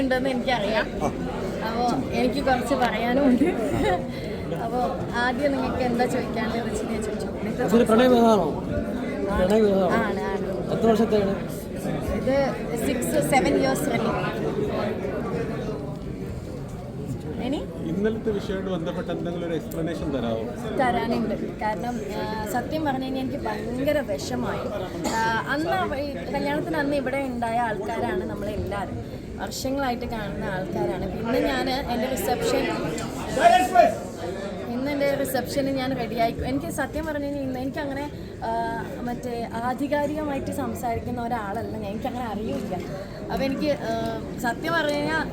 ഉണ്ടെന്ന് എനിക്കറിയാം. അപ്പോൾ എനിക്ക് കുറച്ച് പറയാനുമുണ്ട് അപ്പോൾ ആദ്യം നിങ്ങൾക്ക് എന്താ ചോദിക്കാനുള്ളത് വെച്ച് ഞാൻ ചോദിച്ചു ആണ് ആണ്. ഇത് സിക്സ് സെവൻ ഇയേഴ്സ് റണ്ണിങ് ഇനി? ഇന്നലത്തെ വിഷയമായിട്ട് ബന്ധപ്പെട്ട എന്തെങ്കിലും ഒരു എക്സ്പ്ലനേഷൻ തരാമോ തരാനുണ്ട്. കാരണം സത്യം പറഞ്ഞു കഴിഞ്ഞാൽ എനിക്ക് ഭയങ്കര വിഷമായി. അന്ന് കല്യാണത്തിന് അന്ന് ഇവിടെ ഉണ്ടായ ആൾക്കാരാണ് നമ്മളെല്ലാവരും. വർഷങ്ങളായിട്ട് കാണുന്ന ആൾക്കാരാണ്. പിന്നെ ഞാൻ എന്റെ റിസപ്ഷൻ ഇന്ന് എന്റെ റിസപ്ഷന് ഞാൻ റെഡിയായി എനിക്ക് സത്യം പറഞ്ഞു കഴിഞ്ഞാൽ ഇന്ന് എനിക്കങ്ങനെ മറ്റേ ആധികാരികമായിട്ട് സംസാരിക്കുന്ന ഒരാളല്ല ഞാൻ. എനിക്കങ്ങനെ അറിയില്ല. അപ്പോൾ എനിക്ക് സത്യം പറഞ്ഞു കഴിഞ്ഞാൽ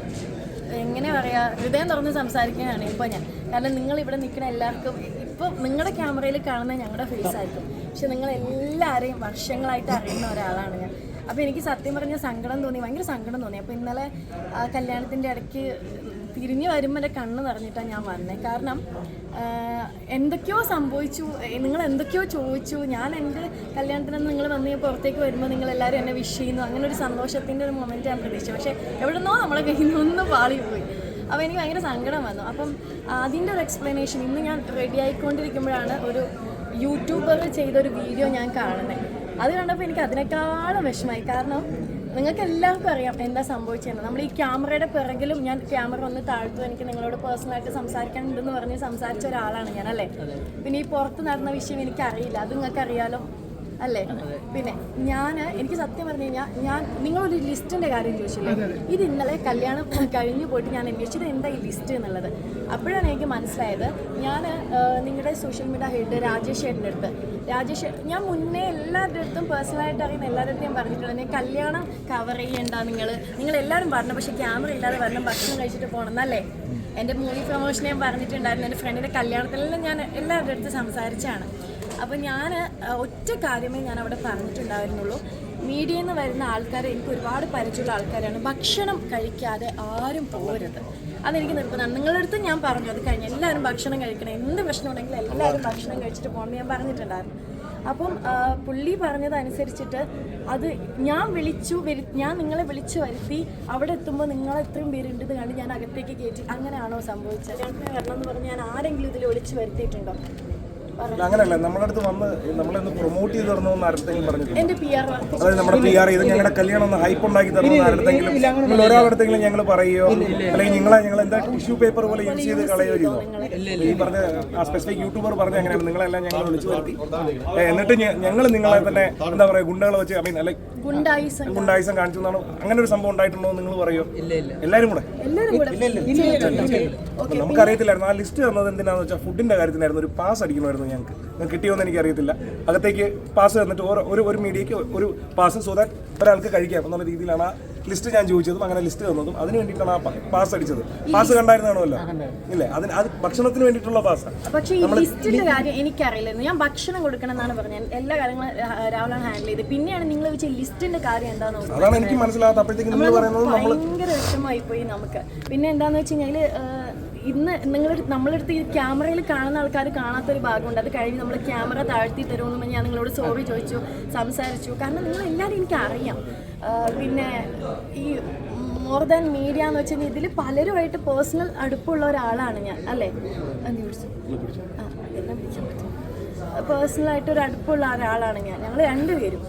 എങ്ങനെ പറയുക ഹൃദയം തുറന്ന് സംസാരിക്കുകയാണ് ഇപ്പോൾ ഞാൻ. കാരണം നിങ്ങൾ ഇവിടെ നിൽക്കുന്ന എല്ലാവർക്കും ഇപ്പോൾ നിങ്ങളുടെ ക്യാമറയിൽ കാണുന്ന ഞങ്ങളുടെ ഫേസ് ആയിരിക്കും. പക്ഷെ നിങ്ങൾ എല്ലാവരെയും വർഷങ്ങളായിട്ട് അറിയുന്ന ഒരാളാണ് ഞാൻ. അപ്പോൾ എനിക്ക് സത്യം പറഞ്ഞ സങ്കടം തോന്നി ഭയങ്കര സങ്കടം തോന്നി. അപ്പോൾ ഇന്നലെ കല്യാണത്തിന്റെ ഇടയ്ക്ക് തിരിഞ്ഞു വരുമ്പോൾ എന്റെ കണ്ണ് നിറഞ്ഞിട്ടാണ് ഞാൻ വന്നത് കാരണം എന്തൊക്കെയോ സംഭവിച്ചു. നിങ്ങൾ എന്തൊക്കെയോ ചോദിച്ചു. ഞാൻ എന്റെ കല്യാണത്തിന് നിങ്ങൾ വന്ന് പുറത്തേക്ക് വരുമ്പോൾ നിങ്ങൾ എല്ലാവരും എന്നെ വിഷ് ചെയ്യുന്നു. അങ്ങനെ ഒരു സന്തോഷത്തിന്റെ ഒരു മൊമെന്റ് ഞാൻ പ്രതീക്ഷിച്ചു. പക്ഷേ എവിടുന്നോ നമ്മളെ കയ്യിൽ നിന്നൊന്നും പാളിപ്പോയി പാളി പോയി. അപ്പോൾ എനിക്ക് ഭയങ്കര സങ്കടം വന്നു. അപ്പം അതിന്റെ ഒരു എക്സ്പ്ലനേഷൻ ഇന്ന് ഞാൻ റെഡി ആയിക്കൊണ്ടിരിക്കുമ്പോഴാണ് ഒരു യൂട്യൂബർ ചെയ്തൊരു വീഡിയോ ഞാൻ കാണുന്നത് അത് കണ്ടപ്പോൾ എനിക്ക് അതിനേക്കാളും വിഷമായി കാരണം നിങ്ങൾക്ക് എല്ലാവർക്കും അറിയാം എന്താ സംഭവിച്ചതെന്ന്. നമ്മൾ ഈ ക്യാമറയുടെ പിറകിലും ഞാൻ ക്യാമറ ഒന്ന് താഴ്ത്തു. എനിക്ക് നിങ്ങളോട് പേഴ്സണലായിട്ട് സംസാരിക്കാനുണ്ടെന്ന് പറഞ്ഞ് സംസാരിച്ച ഒരാളാണ് ഞാൻ അല്ലേ പിന്നെ ഈ പുറത്ത് നടന്ന വിഷയം എനിക്കറിയില്ല. അത് നിങ്ങൾക്ക് അറിയാലോ അല്ലേ? പിന്നെ ഞാൻ എനിക്ക് സത്യം പറഞ്ഞു കഴിഞ്ഞാൽ ഞാൻ നിങ്ങളൊരു ലിസ്റ്റിന്റെ കാര്യം ചോദിച്ചില്ലേ? ഇത് ഇന്നലെ കല്യാണം കഴിഞ്ഞു പോയിട്ട് ഞാൻ അന്വേഷിച്ചത് എന്താ ഈ ലിസ്റ്റ് എന്നുള്ളത്? അപ്പോഴാണ് എനിക്ക് മനസ്സിലായത് ഞാൻ നിങ്ങളുടെ സോഷ്യൽ മീഡിയ ഹെഡ് രാജേഷ് ചേട്ടന്റെ അടുത്ത്. രാജേഷ് ഞാൻ മുന്നേ എല്ലാവരുടെ അടുത്തും പേഴ്സണലായിട്ട് അറിയുന്ന എല്ലാവരുടെ അടുത്തും ഞാൻ പറഞ്ഞിട്ടുണ്ട്. ഞാൻ കല്യാണം കവർ ചെയ്യേണ്ട നിങ്ങൾ നിങ്ങൾ എല്ലാവരും പറഞ്ഞു പക്ഷേ ക്യാമറ ഇല്ലാതെ വരണം ഭക്ഷണം കഴിച്ചിട്ട് പോകണം എന്നല്ലേ? എന്റെ മൂവി പ്രൊമോഷൻ ഞാൻ പറഞ്ഞിട്ടുണ്ടായിരുന്നു. എന്റെ ഫ്രണ്ടിന്റെ കല്യാണത്തിലെല്ലാം ഞാൻ എല്ലാവരുടെ അടുത്ത് സംസാരിച്ചാണ്. അപ്പോൾ ഞാൻ ഒറ്റ കാര്യമേ ഞാൻ അവിടെ പറഞ്ഞിട്ടുണ്ടായിരുന്നുള്ളൂ. മീഡിയയിൽ നിന്ന് വരുന്ന ആൾക്കാരെ എനിക്ക് ഒരുപാട് പരിചയമുള്ള ആൾക്കാരാണ്. ഭക്ഷണം കഴിക്കാതെ ആരും പോരുത്. അതെനിക്ക് നിർബന്ധമാണ്. നിങ്ങളുടെ അടുത്ത് ഞാൻ പറഞ്ഞു അത് കഴിഞ്ഞ് എല്ലാവരും ഭക്ഷണം കഴിക്കണം. എന്ത് പ്രശ്നം ഉണ്ടെങ്കിലും എല്ലാവരും ഭക്ഷണം കഴിച്ചിട്ട് പോകണമെന്ന് ഞാൻ പറഞ്ഞിട്ടുണ്ടായിരുന്നു. അപ്പം പുള്ളി പറഞ്ഞതനുസരിച്ചിട്ട് അത് ഞാൻ വിളിച്ചു വരു ഞാൻ നിങ്ങളെ വിളിച്ചു വരുത്തി അവിടെ എത്തുമ്പോൾ നിങ്ങൾ ഇത്രയും പേരുണ്ടെന്ന് കണ്ട് ഞാൻ അകത്തേക്ക് കയറ്റി. അങ്ങനെയാണോ സംഭവിച്ചത്? ഞാൻ വരണം എന്ന് പറഞ്ഞ് ഞാൻ ആരെങ്കിലും ഇതിൽ വിളിച്ചു വരുത്തിയിട്ടുണ്ടോ? അങ്ങനെയല്ല നമ്മുടെ അടുത്ത് വന്ന് നമ്മളൊന്ന് പ്രൊമോട്ട് ചെയ്ത് തരണമെന്ന് ആരുടെങ്കിലും പറഞ്ഞിട്ടുണ്ട്? അതായത് നമ്മുടെ പി ആർ ചെയ്ത് ഞങ്ങളുടെ കല്യാണം ഒന്ന് ഹൈപ്പ് ഉണ്ടാക്കി തരണമെന്ന് ആരുടെങ്കിലും നിങ്ങൾ ഒരാളടുത്തെങ്കിലും ഞങ്ങൾ പറയുകയോ അല്ലെങ്കിൽ നിങ്ങളെ ഞങ്ങൾ എന്താ ടിഷ്യൂ പേപ്പർ പോലെ യൂസ് ചെയ്ത് കളയോ ചെയ്തോ ഈ പറഞ്ഞ ആ സ്പെസിഫിക് യൂട്യൂബർ പറഞ്ഞ അങ്ങനെയാണ്. നിങ്ങളെല്ലാം ഞങ്ങൾ വിളിച്ചു വരുത്തി. എന്നിട്ട് ഞങ്ങൾ നിങ്ങളെ തന്നെ എന്താ പറയുക ഗുണ്ടകളെ വെച്ച് ഐ മീൻ അല്ലെ ഗുണ്ടായിസം ഗുണ്ടായുസം കാണിച്ചു എന്നാണ് അങ്ങനെ ഒരു സംഭവം ഉണ്ടായിട്ടുണ്ടോ എന്ന് നിങ്ങൾ പറയോ എല്ലാവരും കൂടെ? നമുക്കറിയത്തില്ലായിരുന്നു. ആ ലിസ്റ്റ് തന്നത് എന്തിനാന്ന് വെച്ചാൽ ഫുഡിന്റെ കാര്യത്തിനായിരുന്നു ഒരു പാസ് അടിക്കണമായിരുന്നു ഞങ്ങൾക്ക് നിങ്ങൾക്ക് കിട്ടിയോന്ന് എന്ന് എനിക്കറിയത്തില്ല. അകത്തേക്ക് പാസ് തന്നിട്ട് ഓരോ ഒരു ഒരു മീഡിയയ്ക്ക് ഒരു പാസ് സോ ദാറ്റ് ഒരാൾക്ക് കഴിക്കാം എന്നുള്ള രീതിയിലാണ് ആ ലിസ്റ്റ് ഞാൻ ചോദിച്ചതും അങ്ങനെ ലിസ്റ്റ് തന്നതും. അതിന് വേണ്ടിയിട്ടാണ് ആ പാസ് അടിച്ചത്. പാസ് കണ്ടായിരുന്നാണല്ലോ? ഇല്ലേ? അതിന് അത് ഭക്ഷണത്തിന് വേണ്ടിയിട്ടുള്ള പാസ്സാണ് പക്ഷേ ഈ ലിസ്റ്റിന്റെ കാര്യം എനിക്കറിയില്ലായിരുന്നു. ഞാൻ ഭക്ഷണം കൊടുക്കണം എന്നാണ് പറഞ്ഞത് എല്ലാ കാര്യങ്ങളും രാവിലെ ഹാൻഡിൽ ചെയ്ത് പിന്നെയാണ് നിങ്ങൾ വെച്ച ലിസ്റ്റിന്റെ കാര്യം എന്താണെന്ന് അതാണ് എനിക്ക് മനസ്സിലാകാത്ത അപ്പോഴത്തേക്ക് നിങ്ങൾ പറയുന്നത് നമ്മൾ ഭയങ്കര വിഷമമായി പോയി നമുക്ക്. പിന്നെ എന്താന്ന് വെച്ച് കഴിഞ്ഞാൽ ഇന്ന് നിങ്ങൾ നമ്മളെടുത്ത് ഈ ക്യാമറയിൽ കാണുന്ന ആൾക്കാർ കാണാത്തൊരു ഭാഗമുണ്ട്. അത് കഴിഞ്ഞ് നമ്മൾ ക്യാമറ താഴ്ത്തി തരുമെന്ന് ഞാൻ നിങ്ങളോട് സോറി ചോദിച്ചു സംസാരിച്ചു. കാരണം നിങ്ങൾ എല്ലാവരും എനിക്കറിയാം പിന്നെ ഈ മോർ ദാൻ മീഡിയ എന്ന് വെച്ചാൽ ഇതിൽ പലരുമായിട്ട് പേഴ്സണൽ അടുപ്പുള്ള ഒരാളാണ് ഞാൻ അല്ലേ? പേഴ്സണലായിട്ട് ഒരു അടുപ്പുള്ള ഒരാളാണ് ഞാൻ. ഞങ്ങൾ രണ്ടുപേരും.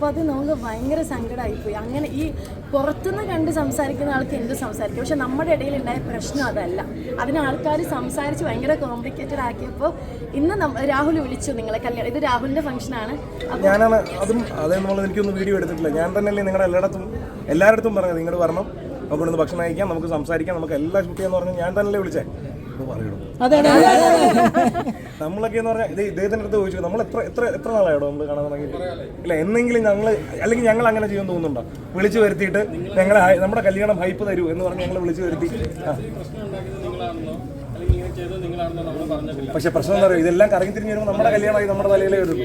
അപ്പോൾ അത് നമുക്ക് ഭയങ്കര സങ്കടമായിപ്പോയി അങ്ങനെ ഈ പുറത്തുനിന്ന് കണ്ട് സംസാരിക്കുന്ന ആൾക്ക് എന്ത് സംസാരിക്കും? പക്ഷെ നമ്മുടെ ഇടയിൽ ഉണ്ടായ പ്രശ്നം അതല്ല. അതിന് ആൾക്കാർ സംസാരിച്ച് ഭയങ്കര കോംപ്ലിക്കേറ്റഡ് ആക്കിയപ്പോൾ ഇന്ന് രാഹുൽ വിളിച്ചു നിങ്ങളെ കല്യാണം. ഇത് രാഹുലിന്റെ ഫംഗ്ഷനാണ് അപ്പോൾ ഞാനാണ് അതും അതെന്നുള്ളത് എനിക്കൊന്നും വീഡിയോ എടുത്തിട്ടില്ല. ഞാൻ തന്നെയല്ലേ നിങ്ങളുടെ എല്ലായിടത്തും എല്ലായിടത്തും പറഞ്ഞത്. നിങ്ങൾ വരണം. നമുക്ക് ഭക്ഷണം കഴിക്കാം നമുക്ക് സംസാരിക്കാം നമുക്ക് എല്ലാം ഷൂട്ട് ചെയ്യാന്ന് പറഞ്ഞ് ഞാൻ തന്നെയല്ലേ വിളിച്ചേ. ഇത് പറയണം. നമ്മളൊക്കെ എന്ന് പറഞ്ഞാൽ ഇത് ഇദ്ദേഹത്തിന്റെ അടുത്ത് ചോദിച്ചു നമ്മൾ എത്ര എത്ര എത്ര നാളായോ നമ്മൾ കാണാൻ തുടങ്ങി ഇല്ല എന്നെങ്കിലും ഞങ്ങൾ അല്ലെങ്കിൽ ഞങ്ങൾ അങ്ങനെ ചെയ്യാൻ തോന്നുന്നുണ്ടോ? വിളിച്ചു വരുത്തിയിട്ട് ഞങ്ങളെ നമ്മുടെ കല്യാണം ഹൈപ്പ് തരൂ എന്ന് പറഞ്ഞ് ഞങ്ങൾ വിളിച്ചു വരുത്തി. പക്ഷെ പ്രശ്നം എന്താ പറയുക ഇതെല്ലാം കറങ്ങി തിരിഞ്ഞ് വരുമ്പോൾ നമ്മുടെ കല്യാണമായി നമ്മുടെ തലയിലേ വരും.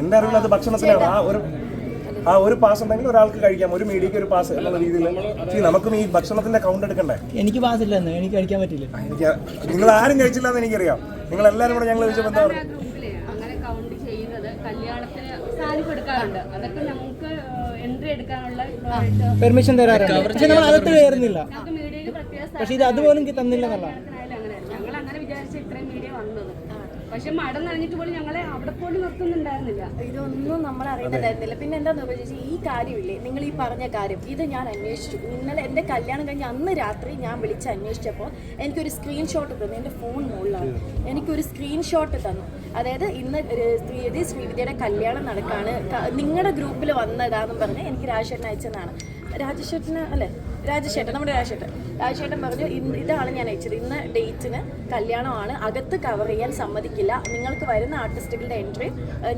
എന്റെ അറിവിൽ അത് ഭക്ഷണത്തിലാണ് ആ ഒരു ആ ഒരു പാസ് ഉണ്ടെങ്കിൽ ഒരാൾക്ക് കഴിക്കാം. ഒരു മീഡിയക്ക് ഒരു പാസ് എന്നുള്ള രീതിയിൽ. നമുക്കും ഈ ഭക്ഷണത്തിന്റെ കൗണ്ട് എടുക്കണ്ടേ? എനിക്ക് പാസ് ഇല്ലെന്ന്. എനിക്ക് കഴിക്കാൻ പറ്റില്ല. എനിക്ക് നിങ്ങൾ ആരും കഴിച്ചില്ല എന്ന് എനിക്കറിയാം. നിങ്ങൾ എല്ലാവരും കൂടെ ഞങ്ങൾ ചോദിച്ചപ്പോൾ എന്താ പറയുക അങ്ങനെ കൗണ്ട് ചെയ്യുന്നത് കല്യാണത്തിന് ഗ്രൂപ്പ് എടുക്കാറുണ്ട് അതൊക്കെ നമുക്ക് എൻട്രി എടുക്കാനുള്ള പെർമിഷൻ തരാറുണ്ട്. പക്ഷെ നമ്മൾ അകത്ത് കയറുന്നില്ല. പക്ഷെ ഇത് അതുപോലും തന്നില്ല എന്നുള്ള സ്ഥാനത്തിനായാലും അങ്ങനെ ഞങ്ങൾ അങ്ങനെ വിചാരിച്ച ഇത്രയും മീഡിയ വന്നത് പക്ഷെ മട നനഞ്ഞിട്ട് പോലും ഞങ്ങളെ അവിടെ പോലും നിർത്തുന്നുണ്ടായിരുന്നില്ല. ഇതൊന്നും നമ്മൾ അറിയുന്നുണ്ടായിരുന്നില്ല. പിന്നെ എന്താന്ന് ചേച്ചി ഈ കാര്യമില്ലേ? നിങ്ങൾ ഈ പറഞ്ഞ കാര്യം ഇത് ഞാൻ അന്വേഷിച്ചു. ഇന്നലെ എന്റെ കല്യാണം കഴിഞ്ഞ് അന്ന് രാത്രി ഞാൻ വിളിച്ച് അന്വേഷിച്ചപ്പോൾ എനിക്കൊരു സ്ക്രീൻഷോട്ട് തന്നു. എന്റെ ഫോൺ മുകളിലാണ്. എനിക്കൊരു സ്ക്രീൻഷോട്ട് തന്നു. അതായത് ഇന്ന് ശ്രീതി ശ്രീവിദ്യയുടെ കല്യാണം നടക്കാണ്. നിങ്ങളുടെ ഗ്രൂപ്പിൽ വന്നതാന്നും പറഞ്ഞ് എനിക്ക് രാജേട്ടൻ അയച്ചതാണ്. രാജേഷേട്ടന് അല്ലേ? രാജേഷേട്ടൻ നമ്മുടെ രാജശേട്ടൻ രാജശേട്ടൻ പറഞ്ഞു ഇതാണ് ഞാൻ അയച്ചത്. ഇന്ന് ഡേറ്റിന് കല്യാണമാണ്. അകത്ത് കവർ ചെയ്യാൻ സമ്മതിക്കില്ല. നിങ്ങൾക്ക് വരുന്ന ആർട്ടിസ്റ്റുകളുടെ എൻട്രി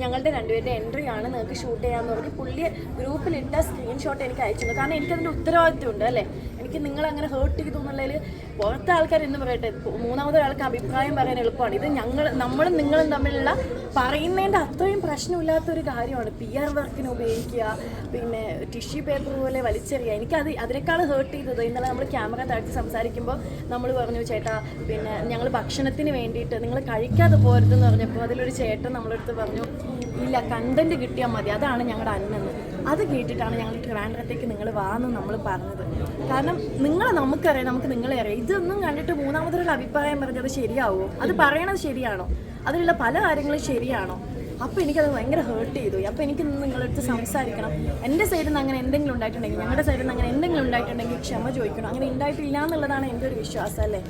ഞങ്ങളുടെ രണ്ടുപേരുടെ എൻട്രി ആണ്. നിങ്ങൾക്ക് ഷൂട്ട് ചെയ്യാമെന്ന് പറഞ്ഞ് പുള്ളി ഗ്രൂപ്പിലിട്ട സ്ക്രീൻഷോട്ട് എനിക്ക് അയച്ചു തന്നു. കാരണം എനിക്കതിന്റെ ഉത്തരവാദിത്വമുണ്ട് അല്ലേ? എനിക്ക് നിങ്ങൾ അങ്ങനെ ഹേർട്ട് ചെയ്തു എന്നുള്ളതിൽ പുറത്തെ ആൾക്കാർ എന്ന് പറയട്ടെ മൂന്നാമതൊരാൾക്ക് അഭിപ്രായം പറയാൻ എളുപ്പമാണ്. ഇത് ഞങ്ങൾ നമ്മളും നിങ്ങളും തമ്മിലുള്ള പറയുന്നതിന്റെ അത്രയും പ്രശ്നമില്ലാത്തൊരു കാര്യമാണ്. പി ആർ വർക്കിന് ഉപയോഗിക്കുക പിന്നെ ടിഷ്യൂ പേപ്പർ പോലെ വലിച്ചെറിയുക. എനിക്കത് അതിനേക്കാൾ ഹേർട്ട് ചെയ്തത്? ഇന്നലെ നമ്മൾ ക്യാമറ താഴ്ത്തി സംസാരിക്കുമ്പോൾ നമ്മൾ പറഞ്ഞു ചേട്ടാ പിന്നെ ഞങ്ങൾ ഭക്ഷണത്തിന് വേണ്ടിയിട്ട് നിങ്ങൾ കഴിക്കാതെ പോരുതെന്ന് പറഞ്ഞപ്പോൾ അതിലൊരു ചേട്ടൻ നമ്മളെടുത്ത് പറഞ്ഞു ഇല്ല കണ്ടന്റ് കിട്ടിയാൽ മതി. അതാണ് ഞങ്ങളുടെ അന്നെന്ന്. അത് കേട്ടിട്ടാണ് ഞങ്ങൾ ട്രിവാൻഡ്രത്തേക്ക് നിങ്ങൾ വാന്ന് നമ്മൾ പറഞ്ഞത്. കാരണം നിങ്ങളെ നമുക്കറിയാം നമുക്ക് നിങ്ങളെ അറിയാം. ഇതൊന്നും കണ്ടിട്ട് മൂന്നാമതൊരു അഭിപ്രായം പറഞ്ഞത് ശരിയാവുമോ അത് പറയണത് ശരിയാണോ? അതിലുള്ള പല കാര്യങ്ങളും ശരിയാണോ? അപ്പോൾ എനിക്കത് ഭയങ്കര ഹേർട്ട് ചെയ്തു. അപ്പോൾ എനിക്ക് നിങ്ങളടുത്ത് സംസാരിക്കണം. എന്റെ സൈഡിൽ നിന്ന് അങ്ങനെ എന്തെങ്കിലും ഉണ്ടായിട്ടുണ്ടെങ്കിൽ ഞങ്ങളുടെ സൈഡിൽ നിന്ന് അങ്ങനെ എന്തെങ്കിലും ഉണ്ടായിട്ടുണ്ടെങ്കിൽ ക്ഷമ ചോദിക്കണം. അങ്ങനെ ഉണ്ടായിട്ടില്ല എന്നുള്ളതാണ് എന്റെ ഒരു വിശ്വാസം അല്ലേ?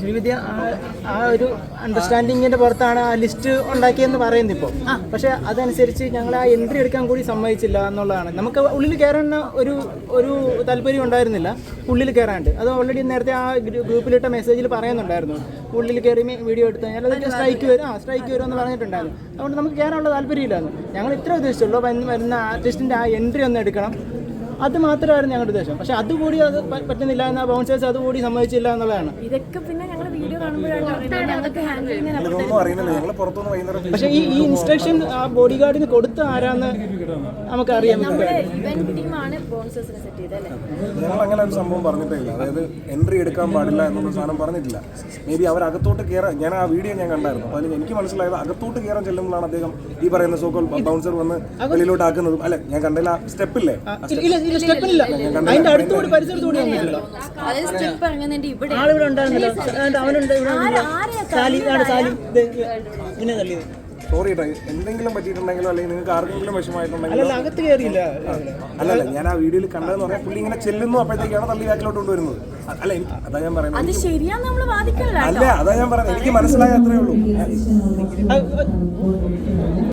ശ്രീവിദ്യ ആ- ആ ഒരു അണ്ടർസ്റ്റാൻഡിങ്ങിന്റെ പുറത്താണ് ആ ലിസ്റ്റ് ഉണ്ടാക്കിയെന്ന് പറയുന്നത് ഇപ്പോൾ പക്ഷെ അതനുസരിച്ച് ഞങ്ങൾ ആ എൻട്രി എടുക്കാൻ കൂടി സമ്മതിച്ചില്ല എന്നുള്ളതാണ്. നമുക്ക് ഉള്ളിൽ കയറാൻ ഒരു ഒരു താല്പര്യം ഉണ്ടായിരുന്നില്ല. ഉള്ളിൽ കയറാണ്ട് അത് ഓൾറെഡി നേരത്തെ ആ ഗ്രൂ- ഗ്രൂപ്പിലിട്ട മെസ്സേജിൽ പറയുന്നുണ്ടായിരുന്നു. ഉള്ളിൽ കയറി വീഡിയോ എടുത്തു കഴിഞ്ഞാൽ അതൊക്കെ സ്ട്രൈക്ക് വരും. ആ സ്ട്രൈക്ക് വരും എന്ന് പറഞ്ഞിട്ടുണ്ടായിരുന്നു. അതുകൊണ്ട് നമുക്ക് കയറാനുള്ള താല്പര്യമില്ലായിരുന്നു. ഞങ്ങൾ ഇത്ര ഉദ്ദേശിച്ചുള്ളൂ. വരുന്ന ആർട്ടിസ്റ്റിന്റെ ആ എൻട്രി ഒന്ന് എടുക്കണം. അത് മാത്രമായിരുന്നു ഞങ്ങളുടെ ഉദ്ദേശം. പക്ഷെ അതുകൂടി അത് പറ്റുന്നില്ല എന്ന ബൗൺസേഴ്സ് അതുകൂടി സമ്മതിച്ചില്ല എന്നുള്ളതാണ്. ഇതൊക്കെ പിന്നെ ഞങ്ങൾ വീഡിയോ കാണുമ്പോഴാണ് പക്ഷെ ഈ ഈ ഇൻസ്ട്രക്ഷൻ ആ ബോഡി ഗാർഡിന് കൊടുത്ത ആരാന്ന് ചെയ്തത് അല്ലേ? അങ്ങനെ ഒരു സംഭവം പറഞ്ഞിട്ടില്ല അതായത് എൻട്രി എടുക്കാൻ പാടില്ല എന്നുള്ള സാധനം പറഞ്ഞിട്ടില്ല. മേ ബി അവർ അകത്തോട്ട് കയറാൻ ഞാൻ ആ വീഡിയോ ഞാൻ കണ്ടായിരുന്നു. അപ്പോൾ അതിൽ എനിക്ക് മനസ്സിലായത് അകത്തോട്ട് കയറാൻ ചെല്ലുമ്പോഴാണ് അദ്ദേഹം ഈ പറയുന്ന സോക്കോൾ ബൗൺസർ വന്ന് വെളിയിലോട്ട് ആക്കുന്നതും അല്ലെ ഞാൻ കണ്ടില്ല സ്റ്റെപ്പില്ലേ ഇല്ല. സ്റ്റെപ്പിനില്ല അതിന്റെ അടുത്തുകൂടി പരിസരത്തുകൂടി വന്നിട്ടില്ല ആളിവിടെ ഉണ്ടായിരുന്നില്ല. അതുകൊണ്ട് അവനുണ്ട് ഇവിടെ സാലി ആണ് സാലി ഇത് ഇങ്ങനെ തള്ളിയത്. സോറി കേട്ടോ എന്തെങ്കിലും പറ്റിയിട്ടുണ്ടെങ്കിലോ അല്ലെങ്കിൽ നിങ്ങൾക്ക് ആർക്കെങ്കിലും വിഷമമായിട്ടുണ്ടെങ്കിലോ? അല്ല അകത്ത് കയറിയില്ല. അല്ലല്ല ഞാൻ ആ വീഡിയോയിൽ കണ്ടതെന്ന് പറഞ്ഞാൽ പുള്ളി ഇങ്ങനെ ചെല്ലുന്നു അപ്പോഴത്തേക്കാണ് തള്ളി ബാക്കിലോട്ട് കൊണ്ടുവരുന്നത്. അല്ല അതാ ഞാൻ പറയുന്നത്. അല്ല അതാ ഞാൻ പറയുന്നത്. എനിക്ക് മനസ്സിലായ അത്രേ ഉള്ളൂ.